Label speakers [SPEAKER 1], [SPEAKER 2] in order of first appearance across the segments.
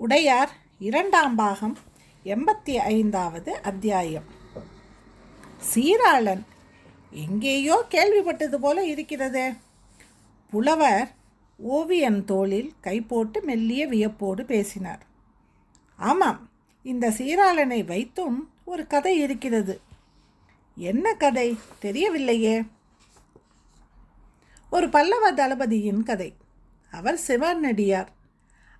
[SPEAKER 1] உடையார் இரண்டாம் பாகம் எண்பத்தி ஐந்தாவது அத்தியாயம். சீராளன் எங்கேயோ கேள்விப்பட்டது போல இருக்கிறதே. புலவர் ஓவியன் தோளில் கை போட்டு மெல்லிய வியப்போடு பேசினார். ஆமாம் இந்த சீராளனை வைத்தும் ஒரு கதை இருக்கிறது. என்ன கதை? தெரியவில்லையே. ஒரு பல்லவ தளபதியின் கதை. அவர் சிவனடியார்.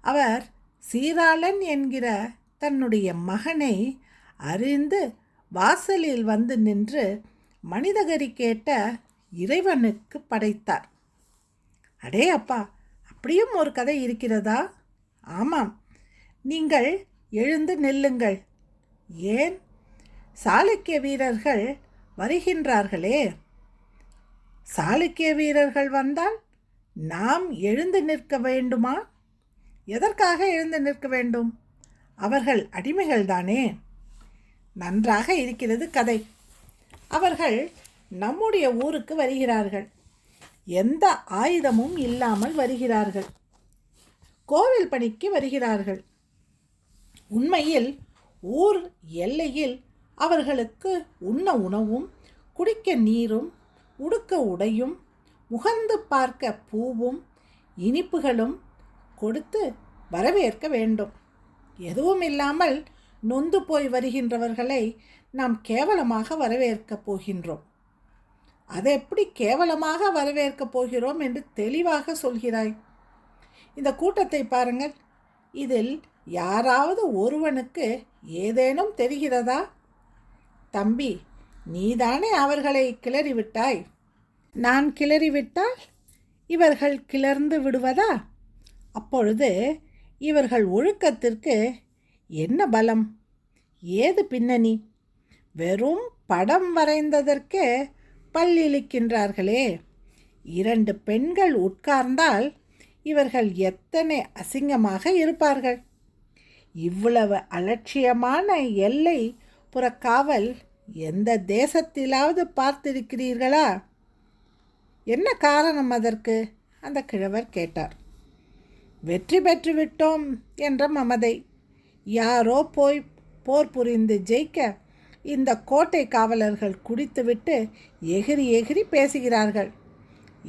[SPEAKER 1] அவர் சீராளன் என்கிற தன்னுடைய மகனை அறிந்து வாசலில் வந்து நின்று மனிதகரி கேட்ட இறைவனுக்கு படைத்தார். அடே அப்பா அப்படியும் ஒரு கதை இருக்கிறதா? ஆமாம். நீங்கள் எழுந்து நில்லுங்கள். ஏன்? சாளுக்கிய வீரர்கள் வருகின்றார்களே. சாளுக்கிய வீரர்கள் வந்தால் நாம் எழுந்து நிற்க வேண்டுமா? எதற்காக எழுந்து நிற்க வேண்டும்? அவர்கள் அடிமைகள்தானே? நன்றாக இருக்கிறது கதை. அவர்கள் நம்முடைய ஊருக்கு வருகிறார்கள். எந்த ஆயுதமும் இல்லாமல் வருகிறார்கள். கோவில் பணிக்கு வருகிறார்கள். உண்மையில் ஊர் எல்லையில் அவர்களுக்கு உண்ண உணவும் குடிக்க நீரும் உடுக்க உடையும் உகந்து பார்க்க பூவும் இனிப்புகளும் கொடுத்து வரவேற்க வேண்டும். எதுவும் இல்லாமல் நொந்து போய் வருகின்றவர்களை நாம் கேவலமாக வரவேற்கப் போகின்றோம். அதை எப்படி கேவலமாக வரவேற்கப் போகிறோம் என்று தெளிவாக சொல்கிறாய்? இந்த கூட்டத்தை பாருங்கள். இதில் யாராவது ஒருவனுக்கு ஏதேனும் தெரிகிறதா? தம்பி நீதானே அவர்களை கிளறிவிட்டாய்? நான் கிளறிவிட்டால் இவர்கள் கிளர்ந்து விடுவதா? அப்பொழுது இவர்கள் ஒழுக்கத்திற்கு என்ன பலம்? ஏது பின்னணி? வெறும் படம் வரைந்ததற்கே பல்லிழிக்கின்றார்களே இரண்டு பெண்கள் உட்கார்ந்தால் இவர்கள் எத்தனை அசிங்கமாக இருப்பார்கள்? இவ்வளவு அலட்சியமான எல்லை புறக்காவல் எந்த தேசத்திலாவது பார்த்திருக்கிறீர்களா? என்ன காரணம் அதற்கு? அந்த கிழவர் கேட்டார். வெற்றி பெற்று விட்டோம் என்ற மமதை. யாரோ போய் போர் புரிந்து ஜெயிக்க இந்த கோட்டை காவலர்கள் குடித்துவிட்டு எகிரி எகிரி பேசுகிறார்கள்.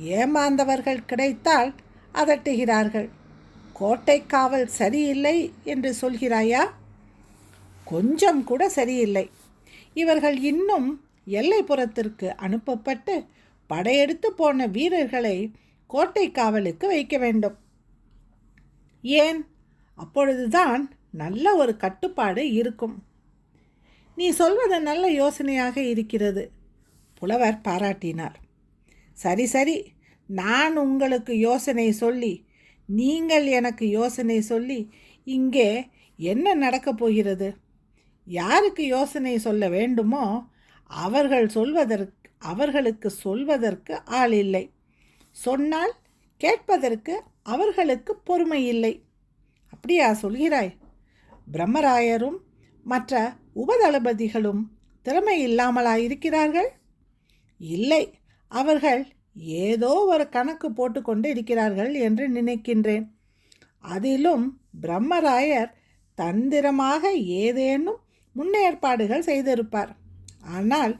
[SPEAKER 1] ஏமாந்தவர்கள் கிடைத்தால் அதட்டுகிறார்கள். கோட்டை காவல் சரியில்லை என்று சொல்கிறாயா? கொஞ்சம் கூட சரியில்லை. இவர்கள் இன்னும் எல்லைப்புறத்திற்கு அனுப்பப்பட்டு படையெடுத்து போன வீரர்களை கோட்டை காவலுக்கு வைக்க வேண்டும். ஏன்? அப்பொழுதுதான் நல்ல ஒரு கட்டுப்பாடு இருக்கும். நீ சொல்வது நல்ல யோசனையாக இருக்கிறது புலவர் பாராட்டினார். சரி சரி நான் உங்களுக்கு யோசனை சொல்லி நீங்கள் எனக்கு யோசனை சொல்லி இங்கே என்ன நடக்கப் போகிறது? யாருக்கு யோசனை சொல்ல வேண்டுமோ அவர்கள் சொல்வதற்கு அவர்களுக்கு சொல்வதற்கு ஆள் இல்லை. சொன்னால் கேட்பதற்கு அவர்களுக்கு பொறுமை இல்லை அப்படியா சொல்கிறாய்? பிரம்மராயரும் மற்ற உபதளபதிகளும் திறமை இல்லாமலா இருக்கிறார்கள் இல்லை அவர்கள் ஏதோ ஒரு கணக்கு போட்டுக்கொண்டு இருக்கிறார்கள் என்று நினைக்கின்றேன். அதிலும் பிரம்மராயர் தந்திரமாக ஏதேனும் முன்னேற்பாடுகள் செய்திருப்பார். ஆனால்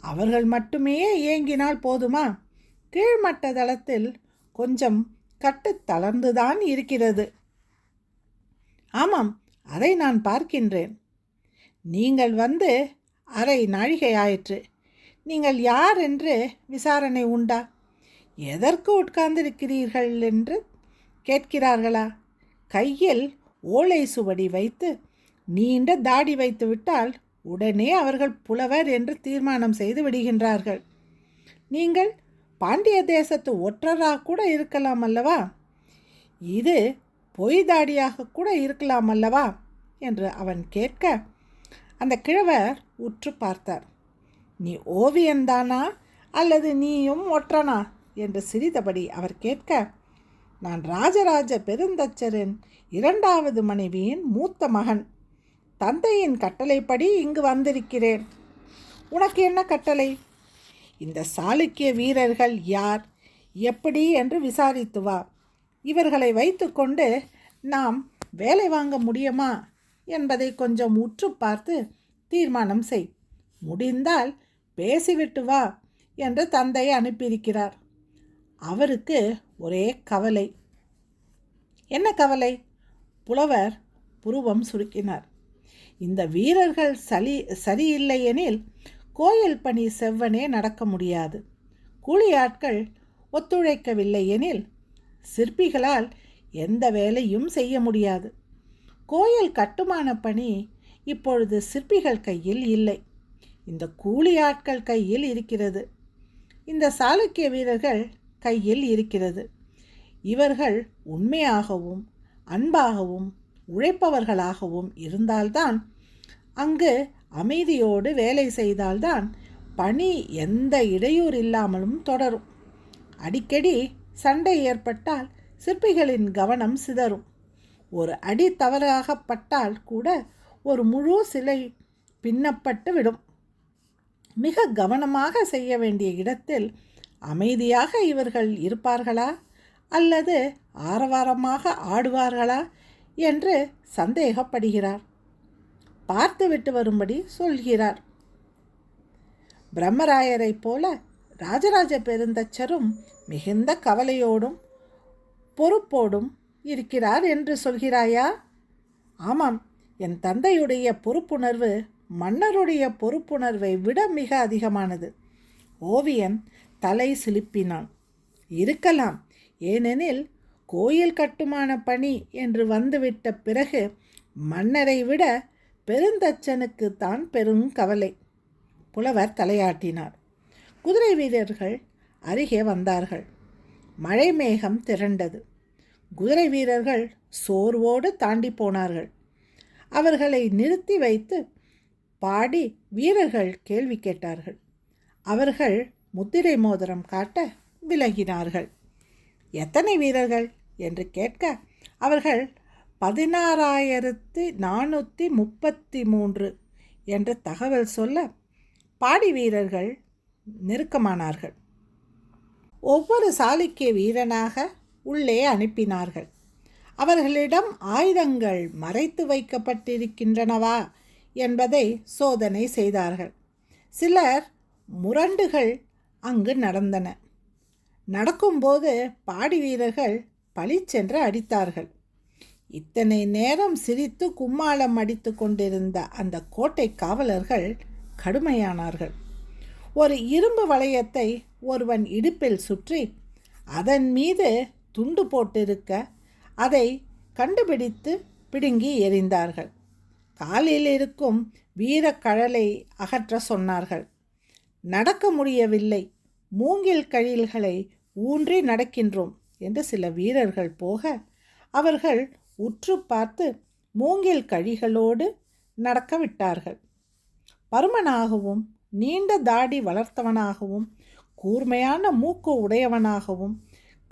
[SPEAKER 1] அவர்கள் மட்டுமே இயங்கினால் போதுமா? கீழ்மட்ட தளத்தில் கொஞ்சம் கட்டு தளர்ந்துதான் இருக்கிறது. ஆமாம் அதை நான் பார்க்கின்றேன். நீங்கள் வந்து அரை நாழிகை ஆயிற்று நீங்கள் யார் என்று விசாரணை உண்டா? எதற்கு உட்கார்ந்திருக்கிறீர்கள் என்று கேட்கிறார்களா? கையில் ஓலை சுவடி வைத்து நீண்ட தாடி வைத்து விட்டால் உடனே அவர்கள் புலவர் என்று தீர்மானம் செய்து விடுகின்றார்கள். நீங்கள் பாண்டிய தேசத்து ஒற்றராக கூட இருக்கலாம் அல்லவா? இது பொய் தாடியாக கூட இருக்கலாம் அல்லவா? என்று அவன் கேட்க அந்த கிழவர் உற்று பார்த்தார். நீ ஓவியன்தானா அல்லது நீயும் ஒற்றனா? என்று சிரித்தபடி அவர் கேட்க நான் ராஜராஜ பெருந்தச்சரின் இரண்டாவது மனைவியின் மூத்த மகன். தந்தையின் கட்டளைப்படி இங்கு வந்திருக்கிறேன். உனக்கு என்ன கட்டளை? இந்த சாளுக்கிய வீரர்கள் யார்? எப்படி என்று விசாரித்து வா. இவர்களை வைத்துக்கொண்டு நாம் வேலை வாங்க முடியுமா? என்பதை கொஞ்சம் உற்று பார்த்து தீர்மானம் செய். முடிந்தால் பேசிவிட்டு வா என்று தந்தை அனுப்பியிருக்கிறார். அவருக்கு ஒரே கவலை. என்ன கவலை? புலவர் புருவம் சுருக்கினார். இந்த வீரர்கள் சளி சரியில்லை எனில் கோயில் பணி செவ்வனே நடக்க முடியாது. கூலி ஆட்கள் ஒத்துழைக்கவில்லை எனில் சிற்பிகளால் எந்த வேலையும் செய்ய முடியாது. கோயில் கட்டுமான பணி இப்பொழுது சிற்பிகள் கையில் இல்லை. இந்த கூலி ஆட்கள் கையில் இருக்கிறது. இந்த சாளுக்கிய வீரர்கள் கையில் இருக்கிறது. இவர்கள் உண்மையாகவும் அன்பாகவும் உழைப்பவர்களாகவும் இருந்தால்தான் அங்கு அமைதியோடு வேலை செய்தால்தான் பணி எந்த இடையூறு இல்லாமலும் தொடரும். அடிக்கடி சண்டை ஏற்பட்டால் சிற்பிகளின் கவனம் சிதறும். ஒரு அடி தவறாகப்பட்டால் கூட ஒரு முழு சிலை பின்னப்பட்டு விடும். மிக கவனமாக செய்ய வேண்டிய இடத்தில் அமைதியாக இவர்கள் இருப்பார்களா? அல்லது ஆரவாரமாக ஆடுவார்களா? என்று சந்தேகப்படுகிறார். பார்த்துவிட்டு வரும்படி சொல்கிறார். பிரம்மராயரைப் போல ராஜராஜ பெருந்தச்சரும் மிகுந்த கவலையோடும் பொறுப்போடும் இருக்கிறார் என்று சொல்கிறாயா? ஆமாம் என் தந்தையுடைய பொறுப்புணர்வு மன்னருடைய பொறுப்புணர்வை விட மிக அதிகமானது. ஓவியன் தலை சிலிப்பினான். இருக்கலாம் ஏனெனில் கோயில் கட்டுமான பணி என்று வந்துவிட்ட பிறகு மன்னரை விட பெருந்தச்சனுக்கு தான் பெரும் கவலை. புலவர் தலையாட்டினார். குதிரை வீரர்கள் அருகே வந்தார்கள். மழை மேகம் திரண்டது. குதிரை வீரர்கள் சோர்வோடு தாண்டி போனார்கள். அவர்களை நிறுத்தி வைத்து பாடி வீரர்கள் கேள்வி கேட்டார்கள். அவர்கள் முத்திரை மோதிரம் காட்ட விலகினார்கள். எத்தனை வீரர்கள்? என்று கேட்க அவர்கள் பதினாறாயிரத்து நானூற்றி முப்பத்தி மூன்று என்ற தகவல் சொல்ல பாடி வீரர்கள் நெருக்கமானார்கள். ஒவ்வொரு சாளுக்கிய வீரனாக உள்ளே அனுப்பினார்கள். அவர்களிடம் ஆயுதங்கள் மறைத்து வைக்கப்பட்டிருக்கின்றனவா என்பதை சோதனை செய்தார்கள். சிலர் முரண்டுகள் அங்கு நடந்தன. நடக்கும்போது பாடி வீரர்கள் பளிச்சென்று அடித்தார்கள். இத்தனை நேரம் சிரித்து கும்மாளம் அடித்து கொண்டிருந்த அந்த கோட்டை காவலர்கள் கடுமையானார்கள். ஒரு இரும்பு வளையத்தை ஒருவன் இடுப்பில் சுற்றி அதன் மீது துண்டு போட்டிருக்க அதை கண்டுபிடித்து பிடுங்கி எறிந்தார்கள். காலில் இருக்கும் வீரக்கழலை அகற்ற சொன்னார்கள் நடக்க முடியவில்லை. மூங்கில் கழில்களை ஊன்றி நடக்கின்றோம் என்று சில வீரர்கள் போக அவர்கள் உற்று பார்த்து மூங்கில் கழிகளோடு நடக்க விட்டார்கள் பருமனாகவும் நீண்ட தாடி வளர்த்தவனாகவும் கூர்மையான மூக்கு உடையவனாகவும்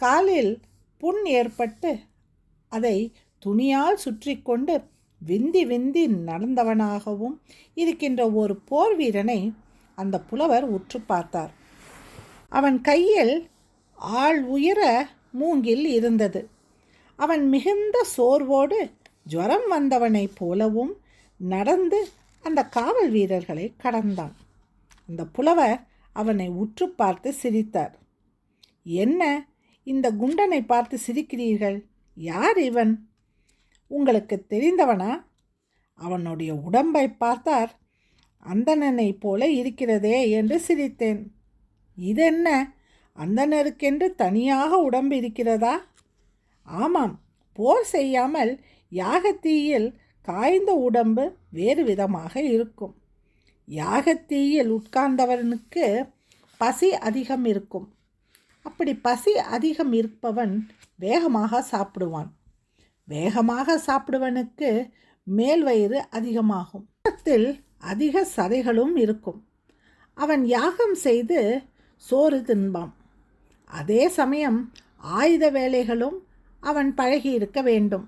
[SPEAKER 1] காலில் புண் ஏற்பட்டு அதை துணியால் சுற்றி கொண்டு விந்தி விந்தி நடந்தவனாகவும் இருக்கின்ற ஒரு போர் வீரனை அந்த புலவர் உற்று பார்த்தார். அவன் கையில் ஆள் உயர மூங்கில் இருந்தது. அவன் மிகுந்த சோர்வோடு ஜுரம் வந்தவனைப் போலவும் நடந்து அந்த காவல் வீரர்களை கடந்தான். அந்த புலவர் அவனை உற்று பார்த்து சிரித்தார். என்ன? இந்த குண்டனை பார்த்து சிரிக்கிறீர்கள்? யார் இவன்? உங்களுக்கு தெரிந்தவனா? அவனுடைய உடம்பை பார்த்தார். அந்தணனைப் போல இருக்கிறதே என்று சிரித்தேன். இதென்ன? அந்தனருக்கென்று தனியாக உடம்பு இருக்கிறதா? ஆமாம் போர் செய்யாமல் யாகத்தீயில் காய்ந்த உடம்பு வேறு விதமாக இருக்கும். யாகத்தீயில் உட்கார்ந்தவனுக்கு பசி அதிகம் இருக்கும். அப்படி பசி அதிகம் இருப்பவன் வேகமாக சாப்பிடுவான். வேகமாக சாப்பிடுவனுக்கு மேல் வயிறு அதிகமாகும். அதிக சதைகளும் இருக்கும். அவன் யாகம் செய்து சோறு தின்பான். அதே சமயம் ஆயுத வேலைகளும் அவன் பழகி இருக்க வேண்டும்.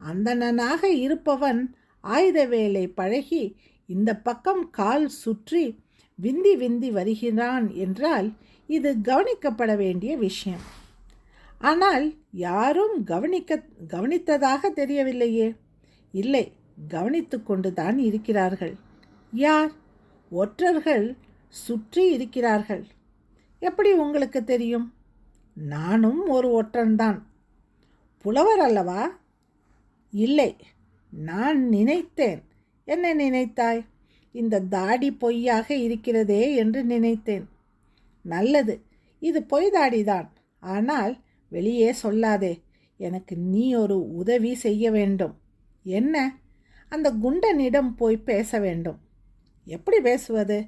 [SPEAKER 1] அந்தணனாக இருப்பவன் ஆயுத வேலை பழகி இந்த பக்கம் கால் சுற்றி விந்தி விந்தி வருகிறான் என்றால் இது கவனிக்கப்பட வேண்டிய விஷயம். ஆனால் யாரும் கவனிக்க கவனித்ததாக தெரியவில்லையே. இல்லை கவனித்து கொண்டுதான் இருக்கிறார்கள். யார்? ஒற்றர்கள் சுற்றி இருக்கிறார்கள். எப்படி உங்களுக்கு தெரியும்? நானும் ஒரு ஒற்றன்தான். புலவர் அல்லவா? இல்லை நான் நினைத்தேன். என்ன நினைத்தாய்? இந்த தாடி பொய்யாக இருக்கிறதே என்று நினைத்தேன். நல்லது இது பொய் தாடிதான். ஆனால் வெளியே சொல்லாதே எனக்கு நீ ஒரு உதவி செய்ய வேண்டும். என்ன? அந்த குண்டனிடம் போய் பேச வேண்டும். எப்படி பேசுவது?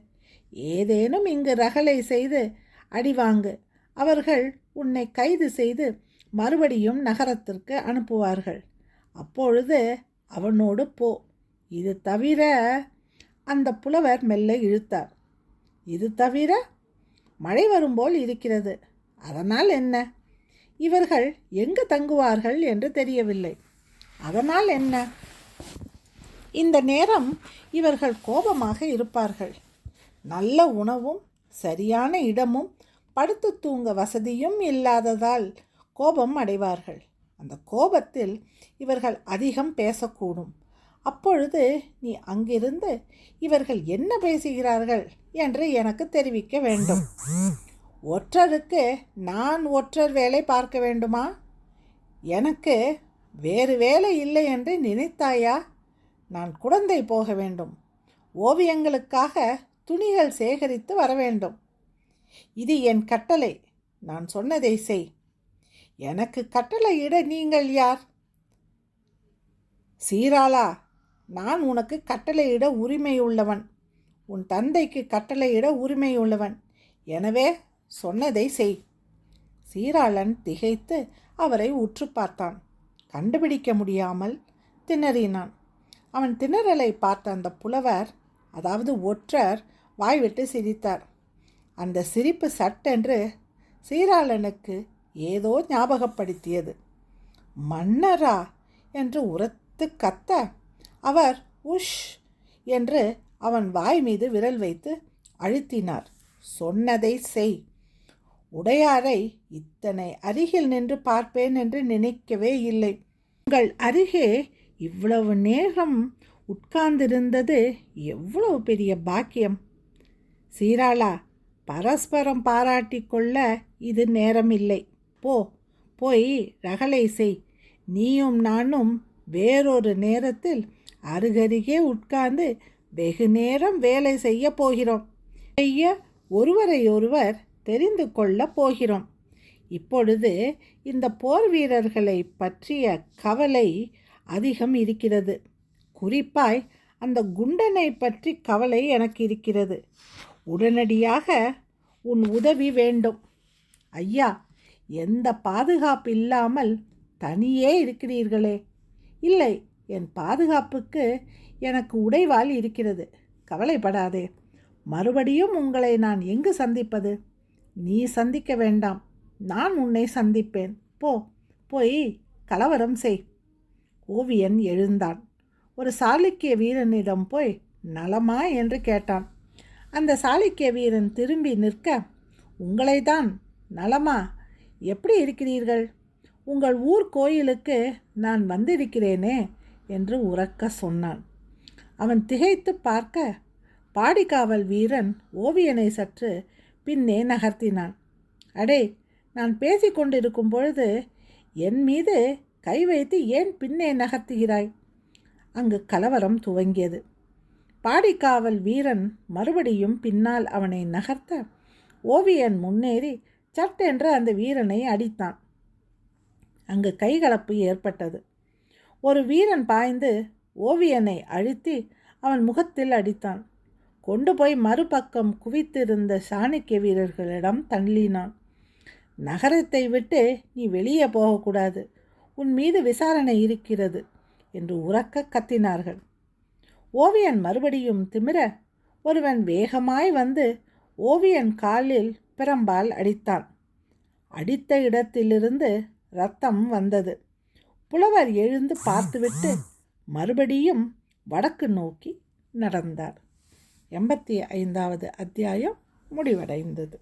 [SPEAKER 1] ஏதேனும் இங்கு ரகலை செய்து அடிவாங்கு. அவர்கள் உன்னை கைது செய்து மறுபடியும் நகரத்திற்கு அனுப்புவார்கள். அப்பொழுது அவனோடு போ. இது தவிர அந்த புலவர் மெல்ல இழுத்தார். இது தவிர மழை வரும்போல் இருக்கிறது. அதனால் என்ன? இவர்கள் எங்கு தங்குவார்கள் என்று தெரியவில்லை. அதனால் என்ன? இந்த நேரம் இவர்கள் கோபமாக இருப்பார்கள். நல்ல உணவும் சரியான இடமும் படுத்து தூங்க வசதியும் இல்லாததால் கோபம் அடைவார்கள். அந்த கோபத்தில் இவர்கள் அதிகம் பேசக்கூடும். அப்பொழுது நீ அங்கிருந்து இவர்கள் என்ன பேசுகிறார்கள்? என்று எனக்கு தெரிவிக்க வேண்டும். ஒற்றருக்கு நான் ஒற்றர் வேலை பார்க்க வேண்டுமா? எனக்கு வேறு வேலை இல்லை என்று நினைத்தாயா? நான் குழந்தை போக வேண்டும். ஓவியங்களுக்காக துணிகள் சேகரித்து வர வேண்டும். இது என் கட்டளை. நான் சொன்னதை செய். எனக்கு கட்டளையிட நீங்கள் யார்? சீராளா நான் உனக்கு கட்டளையிட உரிமையுள்ளவன். உன் தந்தைக்கு கட்டளையிட உரிமையுள்ளவன். எனவே சொன்னதை செய். சீராளன் திகைத்து அவரை உற்று பார்த்தான். கண்டுபிடிக்க முடியாமல் திணறினான். அவன் திணறலை பார்த்த அந்த புலவர் அதாவது ஒற்றர் வாய்விட்டு சிரித்தார். அந்த சிரிப்பு சட்டென்று சீராளனுக்கு ஏதோ ஞாபகப்படுத்தியது. மன்னரா? என்று உரத்து கத்த அவர் உஷ்! என்று அவன் வாய் மீது விரல் வைத்து அழுத்தினார். சொன்னதை செய். உடையாரை இத்தனை அருகில் நின்று பார்ப்பேன் என்று நினைக்கவே இல்லை. உங்கள் அருகே இவ்வளவு நேரம் உட்கார்ந்திருந்தது எவ்வளவு பெரிய பாக்கியம். சீராளா பரஸ்பரம் பாராட்டி கொள்ள இது நேரமில்லை. போ போய் ரகலை செய். நீயும் நானும் வேறொரு நேரத்தில் அருகருகே உட்கார்ந்து வெகு நேரம் வேலை செய்ய போகிறோம். செய்ய ஒருவரையொருவர் தெரிந்து கொள்ளப் போகிறோம். இப்பொழுது இந்த போர் வீரர்களை பற்றிய கவலை அதிகம் இருக்கிறது. குறிப்பாய் அந்த குண்டனை பற்றி கவலை எனக்கு இருக்கிறது. உடனடியாக உன் உதவி வேண்டும். ஐயா எந்த பாதுகாப்பு இல்லாமல் தனியே இருக்கிறீர்களே. இல்லை என் பாதுகாப்புக்கு எனக்கு உடைவால் இருக்கிறது. கவலைப்படாதே. மறுபடியும் உங்களை நான் எங்கு சந்திப்பது? நீ சந்திக்க வேண்டாம். நான் உன்னை சந்திப்பேன். போ போய் கலவரம் செய். ஓவியன் எழுந்தான். ஒரு சாளுக்கிய வீரனிடம் போய் நலமா? என்று கேட்டான். அந்த சாளுக்கிய வீரன் திரும்பி நிற்க உங்களை தான் நலமா? எப்படி இருக்கிறீர்கள்? உங்கள் ஊர் கோயிலுக்கு நான் வந்திருக்கிறேனே என்று உறக்க சொன்னான். அவன் திகைத்து பார்க்க பாடிக்காவல் வீரன் ஓவியனை சற்று பின்னே நகர்த்தினான். அடே நான் பேசிக்கொண்டிருக்கும் பொழுது என் மீது கை வைத்து ஏன் பின்னே நகர்த்துகிறாய்? அங்கு கலவரம் துவங்கியது. பாடிக்காவல் வீரன் மறுபடியும் பின்னால் அவனை நகர்த்த ஓவியன் முன்னேறி சட்டென்று அந்த வீரனை அடித்தான். அங்கு கைகலப்பு ஏற்பட்டது. ஒரு வீரன் பாய்ந்து ஓவியனை அழுத்தி அவன் முகத்தில் அடித்தான். கொண்டு போய் மறுபக்கம் குவித்திருந்த சாணக்கிய வீரர்களிடம் தள்ளினான். நகரத்தை விட்டு நீ வெளியே போகக்கூடாது. உன் மீது விசாரணை இருக்கிறது என்று உறக்க கத்தினார்கள். ஓவியன் மறுபடியும் திமிர ஒருவன் வேகமாய் வந்து ஓவியன் காலில் பிரம்பால் அடித்தான். அடித்த இடத்திலிருந்து ரத்தம் வந்தது. புலவர் எழுந்து பார்த்துவிட்டு மறுபடியும் வடக்கு நோக்கி நடந்தார். எண்பத்தி ஐந்தாவது அத்தியாயம் முடிவடைந்தது.